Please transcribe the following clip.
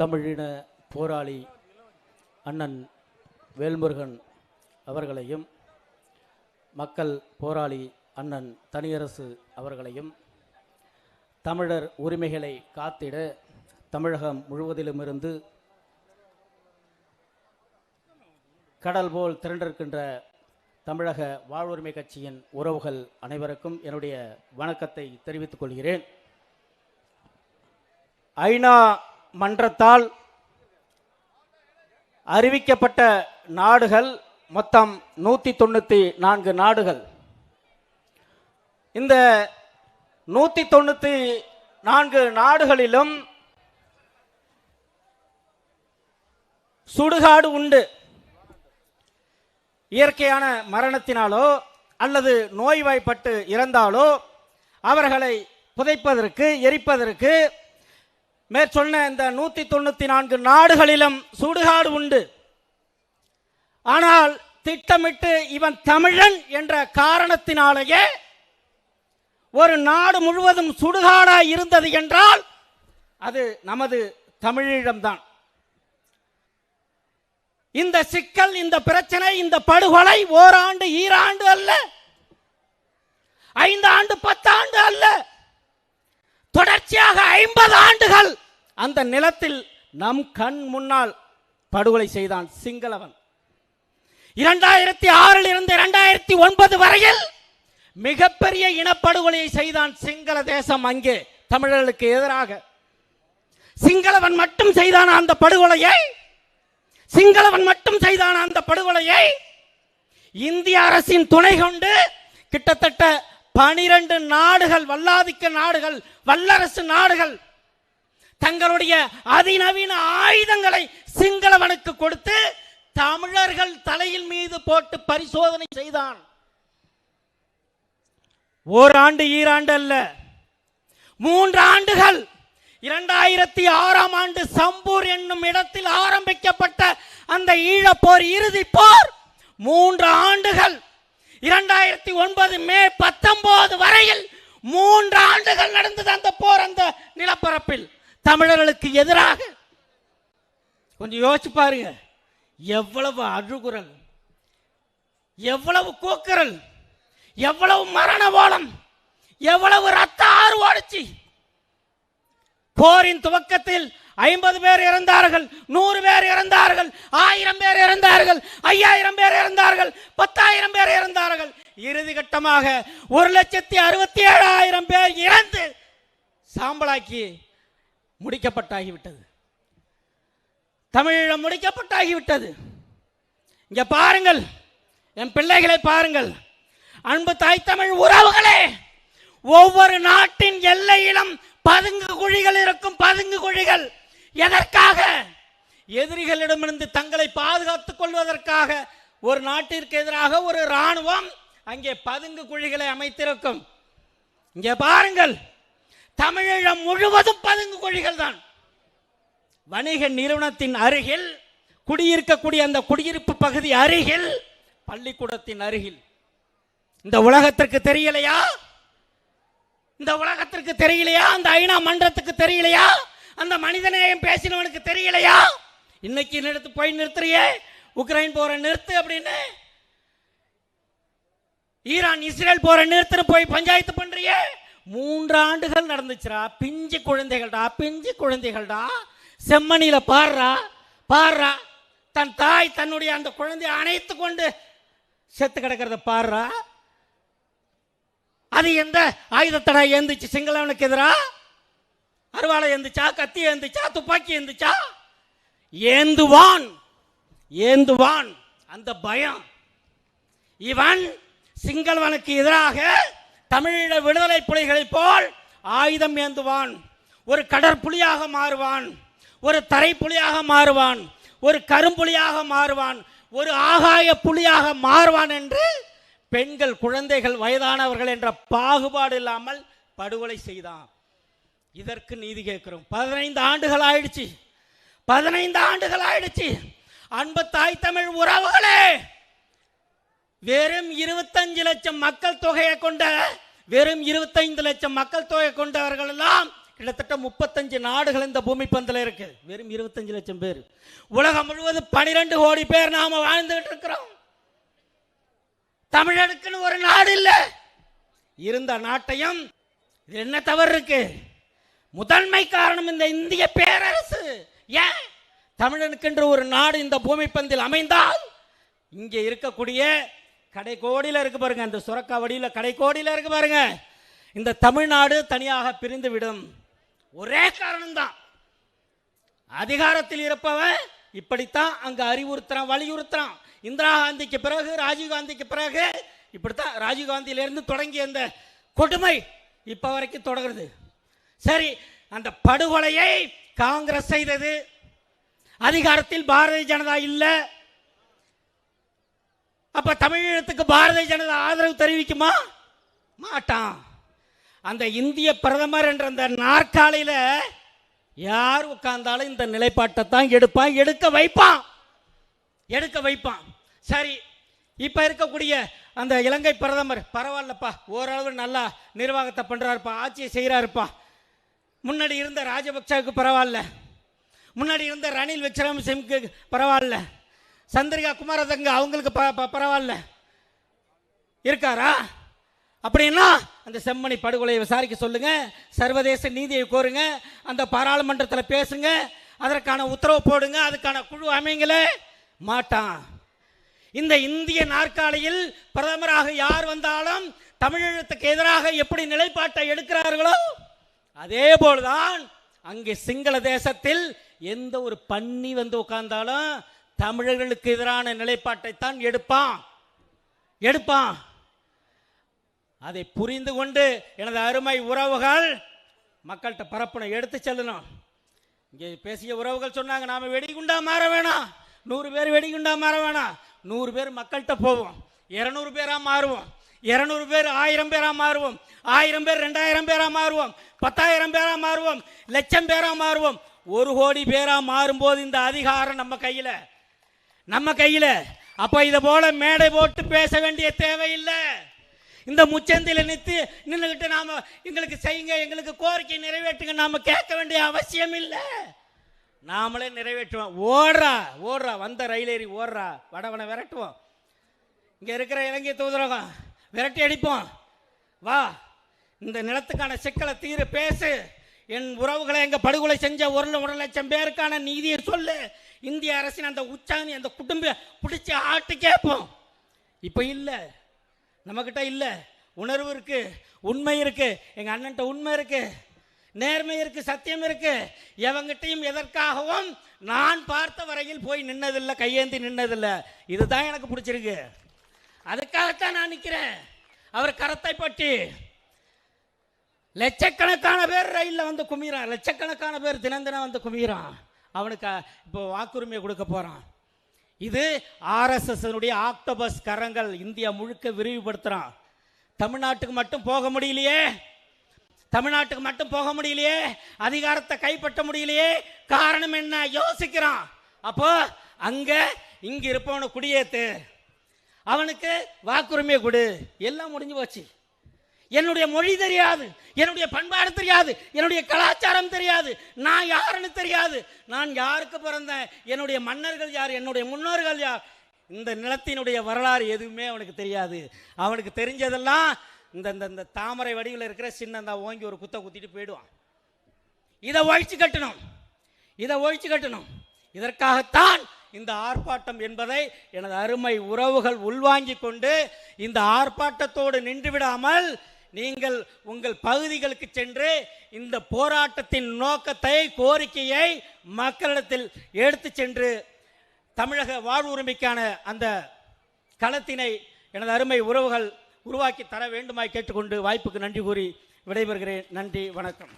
தமிழின போராளி அண்ணன் வேல்முருகன் அவர்களையும் மக்கள் போராளி அண்ணன் தனியரசு அவர்களையும் தமிழர் உரிமைகளை காத்திட தமிழகம் முழுவதிலுமிருந்து கடல் போல் திரண்டிருக்கின்ற தமிழக வாழ்வுரிமை கட்சியின் உறவுகள் அனைவருக்கும் என்னுடைய வணக்கத்தை தெரிவித்துக் கொள்கிறேன். ஐநா மன்றத்தால் அறிவிக்கப்பட்ட நாடுகள் மொத்தம் நூற்றி தொண்ணூற்றி நான்கு நாடுகள். இந்த நூற்றி தொண்ணூற்றி நான்கு நாடுகளிலும் சுடுகாடு உண்டு. இயற்கையான மரணத்தினாலோ அல்லது நோய்வாய்ப்பட்டு இறந்தாலோ அவர்களை புதைப்பதற்கு எரிப்பதற்கு மேற்சொன்ன இந்த நூத்தி தொண்ணூத்தி நான்கு நாடுகளிலும் சுடுகாடு உண்டு. ஆனால் திட்டமிட்டு இவன் தமிழன் என்ற காரணத்தினாலேயே ஒரு நாடு முழுவதும் சுடுகாடா இருந்தது என்றால் அது நமது தமிழீழம்தான் இந்த சிக்கல் இந்த பிரச்சனை இந்த படுகொலை ஓராண்டு ஈராண்டு அல்ல. ஐந்து ஆண்டு பத்தாண்டு அல்ல. தொடர்ச்சியாக ஐம்பது ஆண்டுகள் அந்த நிலத்தில் நம் கண் முன்னால் படுகொலை செய்தான் சிங்களவன். இரண்டாயிரத்தி ஆறில் இருந்து இரண்டாயிரத்தி ஒன்பது வரையில் மிகப்பெரிய இனப்படுகொலையை செய்தான் சிங்கள தேசம் அங்கே தமிழர்களுக்கு எதிராக. சிங்களவன் மட்டும் செய்தான் அந்த படுகொலையை? சிங்களவன் மட்டும் செய்தான் அந்த படுகொலையை? இந்திய அரசின் துணை கொண்டு கிட்டத்தட்ட பனிரெண்டு நாடுகள் வல்லாதிக்க நாடுகள் வல்லரசு நாடுகள் தங்களுடைய அதிநவீன ஆயுதங்களை சிங்களவனுக்கு கொடுத்து தமிழர்கள் தலையில் மீது போட்டு பரிசோதனை செய்தான். ஓராண்டு ஈராண்டு அல்ல. மூன்று ஆண்டுகள். இரண்டாயிரத்தி ஆறாம் ஆண்டு சம்பூர் என்னும் இடத்தில் ஆரம்பிக்கப்பட்ட அந்த ஈழப்போர் இறுதி போர் மூன்று ஆண்டுகள். இரண்டாயிரத்தி ஒன்பது மே பத்தொன்பது வரையில் மூன்று ஆண்டுகள் நடந்தது அந்த போர் அந்த நிலப்பரப்பில். தமிழர்களுக்கு எதிராக. கொஞ்சம் யோசிச்சு பாருங்க. எவ்வளவு அழுகுரல். எவ்வளவு கூக்குரல். எவ்வளவு மரண ஓலம். எவ்வளவு ரத்த ஆறு ஓடுச்சு போரின் துவக்கத்தில் ஐம்பது பேர் இறந்தார்கள் நூறு பேர் இறந்தார்கள் ஆயிரம் பேர் இறந்தார்கள் ஐயாயிரம் பேர் இறந்தார்கள் பத்தாயிரம் பேர் இறந்தார்கள். இறுதி கட்டமாக ஒரு லட்சத்தி அறுபத்தி ஏழாயிரம் பேர் இறந்து சாம்பலாக்கி முடிக்கப்பட்டாகிவிட்டது. தமிழில் முடிக்கப்பட்டாகிவிட்டது. இங்கே பாருங்கள் என் பிள்ளைகளை பாருங்கள். அன்பு தாய் தமிழ் உறவுகளே ஒவ்வொரு நாட்டின் எல்லையிலும் பதுங்கு குழிகள் இருக்கும் பதுங்கு குழிகள். எதற்காக? எதிரிகளிடமிருந்து தங்களை பாதுகாத்துக் கொள்வதற்காக. ஒரு நாட்டிற்கு எதிராக ஒரு ராணுவம் அங்கே பதுங்கு குழிகளை அமைத்திருக்கும். இங்கே பாருங்கள் தமிழீழம் முழுவதும் பதுங்கு குழிகள் தான். வணிக நிறுவனத்தின் அருகில் குடியிருக்கக்கூடிய அந்த குடியிருப்பு பகுதி அருகில் பள்ளிக்கூடத்தின் அருகில். இந்த உலகத்திற்கு தெரியலையா? இந்த உலகத்திற்கு தெரியலையா? அந்த ஐநா மன்றத்துக்கு தெரியலையா? அந்த மனிதநேயம் பேசினவனுக்கு தெரியலையா? இன்னைக்கு நிறுத்து போய் நிறுத்துறியே? உக்ரைன் போற நிறுத்து அப்படின்னு. ஈரான் இஸ்ரேல் போற நிறுத்துன்னு போய் பஞ்சாயத்து பண்றியே? மூன்று ஆண்டுகள் நடந்துச்சுடா. பிஞ்சு குழந்தைகள்டா பிஞ்சு குழந்தைகள்டா. செம்மணியில பாடுறா பாடுறா. தன் தாய் தன்னுடைய அந்த குழந்தையை அணைத்து கொண்டு செத்து கிடக்கிறத பாடுறா. அது எந்த ஆயுதத்தடா ஏந்துச்சு சிங்களவனுக்கு எதிரா? அருவாளை ஏந்துச்சா கத்தி ஏந்துச்சா துப்பாக்கி ஏந்துச்சா? ஏந்துவான் ஏந்துவான். அந்த பயம். இவன் சிங்களவனுக்கு எதிராக தமிழீழ விடுதலை புலிகளைப் போல் ஆயுதம் ஏந்துவான். ஒரு கடற்புலியாக மாறுவான். ஒரு தரைப்புலியாக மாறுவான். ஒரு கரும்புலியாக மாறுவான். ஒரு ஆகாய புலியாக மாறுவான் என்று பெண்கள் குழந்தைகள் வயதானவர்கள் என்ற பாகுபாடு இல்லாமல் படுகொலை செய்தான். இதற்கு நீதி கேட்கிறோம். பதினைந்து ஆண்டுகள் ஆயிடுச்சு. பதினைந்து ஆண்டுகள் ஆயிடுச்சு. அன்பு தாய் தமிழ் உறவுகளே வெறும் இருபத்தஞ்சு லட்சம் மக்கள் தொகையை கொண்ட வெறும் இருபத்தைந்து லட்சம் மக்கள் தொகை கொண்டவர்கள் எல்லாம் கிட்டத்தட்ட முப்பத்தஞ்சு நாடுகள் இந்த பூமி பந்தில் இருக்கு. வெறும் இருபத்தஞ்சு லட்சம் பேர். உலகம் முழுவதும் பனிரெண்டு கோடி பேர் நாம வாழ்ந்துகிட்டு இருக்கிறோம். தமிழனுக்குன்னு ஒரு நாடு இல்லை. இருந்த நாட்டையும் என்ன தவறு இருக்கு? முதன்மை காரணம் இந்த இந்திய பேரரசு. ஏன்? தமிழனுக்கென்று ஒரு நாடு இந்த பூமி பந்தில் அமைந்தால் இங்கே இருக்கக்கூடிய கடைக்கோடியில் இருக்கு பாருங்க அந்த சுரக்காவடியில் கடைக்கோடியில் இருக்கு பாருங்க. இந்த தமிழ்நாடு தனியாக பிரிந்து விடும் ஒரே காரணம்தான். அதிகாரத்தில் இருப்பவன் இப்படித்தான் அங்க அறிவுறுத்துறான் வலியுறுத்துறான். இந்திரா காந்திக்கு பிறகு ராஜீவ் காந்திக்கு பிறகு இப்படித்தான் ராஜீவ்காந்தியிலிருந்து தொடங்கிய அந்த கொடுமை இப்போ வரைக்கும் தொடங்குறது சரி அந்த படுகொலையை காங்கிரஸ் செய்தது. அதிகாரத்தில் பாரதிய ஜனதா இல்லை. அப்ப தமிழகத்துக்கு பாரதிய ஜனதா ஆதரவு தெரிவிக்குமா? மாட்டான். அந்த இந்திய பிரதமர் என்ற அந்த நாற்காலியில யார் உட்கார்ந்தாலும் இந்த நிலைப்பாட்டை தான் எடுப்பான் எடுக்க வைப்பான். எடுக்க வைப்பான். சரி இப்போ இருக்கக்கூடிய அந்த இலங்கை பிரதமர் பரவாயில்லப்பா ஓரளவு நல்லா நிர்வாகத்தை பண்ணுறாருப்பா ஆட்சியை செய்கிறாருப்பா முன்னாடி இருந்த ராஜபக்சாவுக்கு பரவாயில்ல. முன்னாடி இருந்த ரணில் விக்ரமசிங்க்கு பரவாயில்ல. சந்திரிகா குமாரதங்க அவங்களுக்கு ப- பரவாயில்ல. இருக்காரா? அப்படின்னா அந்த செம்மணி படுகொலையை விசாரிக்க சொல்லுங்க. சர்வதேச நீதியை கோருங்க. அந்த பாராளுமன்றத்தில் பேசுங்க. அதற்கான உத்தரவு போடுங்க. அதுக்கான குழு அமைங்கள. மாட்டான். இந்த இந்திய நாற்காலியில் பிரதமராக யார் வந்தாலும் தமிழகத்துக்கு எதிராக எப்படி நிலைப்பாட்டை எடுக்கிறார்களோ அதே போல்தான் அங்கே சிங்கள தேசத்தில் எந்த ஒரு பன்னி வந்து உட்கார்ந்தாலும் தமிழர்களுக்கு எதிரான நிலைப்பாட்டை தான் எடுப்பான். எடுப்பான். அதை புரிந்து கொண்டு எனது அருமை உறவுகள் மக்கள்கிட்ட பரப்பணும் எடுத்து செல்லணும். இங்கே பேசிய உறவுகள் சொன்னாங்க நாம வெடிகுண்டா மாற வேணாம். நூறு பேர் வெடிகுண்டா மாற வேணாம். நூறு பேர் மக்கள்கிட்ட போவோம். இருநூறு பேராக மாறுவோம். இருநூறு பேர் ஆயிரம் பேரா மாறுவோம். ஆயிரம் பேர் ரெண்டாயிரம் பேரா மாறுவோம். பத்தாயிரம் பேரா மாறுவோம். லட்சம் பேரா மாறுவோம். ஒரு கோடி பேரா மாறும்போது இந்த அதிகாரம் நம்ம கையில. நம்ம கையில. அப்ப இதை போல மேடை போட்டு பேச வேண்டிய தேவையில்லை. இந்த முச்சந்தில நித்து நின்றுகிட்டு நாம எங்களுக்கு செய்யுங்க எங்களுக்கு கோரிக்கை நிறைவேற்றுங்க நாம கேட்க வேண்டிய அவசியம் இல்லை. நாமளே நிறைவேற்றுவோம். ஓடுறா ஓடுறா. வந்த ரயில் ஏறி ஓடுறா. வடவனை விரட்டுவோம். இங்க இருக்கிற இலங்கை தூதரகம் விரட்டி அடிப்போம். வா இந்த நிலத்துக்கான சிக்கலை தீர பேசு. என் உறவுகளை எங்கள் படுகொலை செஞ்ச ஒரு ஒரு லட்சம் பேருக்கான நீதியை சொல்லு. இந்திய அரசின் அந்த உச்சாணி அந்த குடும்ப பிடிச்சி ஆட்டு கேட்போம். இப்போ இல்லை. நம்மக்கிட்ட இல்லை. உணர்வு இருக்குது உண்மை இருக்குது எங்கள் அண்ணன்ட்ட உண்மை இருக்குது நேர்மை இருக்குது சத்தியம் இருக்குது எவங்கிட்டையும் எதற்காகவும் நான் பார்த்த வரையில் போய் நின்னதில்லை கையேந்தி நின்னதில்லை. இதுதான் எனக்கு பிடிச்சிருக்கு. அதுக்காகத்தான் நான் நிற்கிறேன் அவர் கரத்தை பட்டி. லட்சக்கணக்கான பேர் ரயிலில் வந்து குமிறான் லட்சக்கணக்கான பேர் தினம் தினம் வந்து குமிறான் அவனுக்கு இப்போ வாக்குரிமை கொடுக்க போகிறான் இது ஆர்எஸ்எஸ்னுடைய ஆக்டோபஸ் கரங்கள் இந்தியா முழுக்க விரிவுபடுத்துகிறான் தமிழ்நாட்டுக்கு மட்டும் போக முடியலையே. தமிழ்நாட்டுக்கு மட்டும் போக முடியலையே. அதிகாரத்தை கைப்பற்ற முடியலையே. காரணம் என்ன? யோசிக்கிறான். அப்போ அங்கே இங்கே இருப்பவனை குடியேற்று அவனுக்கு வாக்குரிமை கொடு. எல்லாம் முடிஞ்சு போச்சு. என்னுடைய மொழி தெரியாது என்னுடைய பண்பாடு தெரியாது என்னுடைய கலாச்சாரம் தெரியாது நான் யாருன்னு தெரியாது. நான் யாருக்கு பிறந்தேன்? என்னுடைய மன்னர்கள் யார்? என்னுடைய முன்னோர்கள் யார்? இந்த நிலத்தினுடைய வரலாறு எதுவுமே அவனுக்கு தெரியாது. அவனுக்கு தெரிஞ்சதெல்லாம் இந்த இந்த இந்த தாமரை வடிவில் இருக்கிற சின்னந்தா ஓங்கி ஒரு குத்த குத்திட்டு போயிடுவான். இதை ஒழிச்சு கட்டணும். இதை ஒழிச்சு கட்டணும். இதற்காகத்தான் இந்த ஆர்ப்பாட்டம் என்பதை எனது அருமை உறவுகள் உள்வாங்கிக் கொண்டு இந்த ஆர்ப்பாட்டத்தோடு நின்று விடாமல் நீங்கள் உங்கள் பகுதிகளுக்கு சென்று இந்த போராட்டத்தின் நோக்கத்தை கோரிக்கையை மக்களிடத்தில் எடுத்து சென்று தமிழக வாழ்வுரிமைக்கான அந்த களத்தினை எனது அருமை உறவுகள் உருவாக்கி தர வேண்டுமாய் கேட்டுக்கொண்டு வாய்ப்புக்கு நன்றி கூறி விடைபெறுகிறேன். நன்றி வணக்கம்.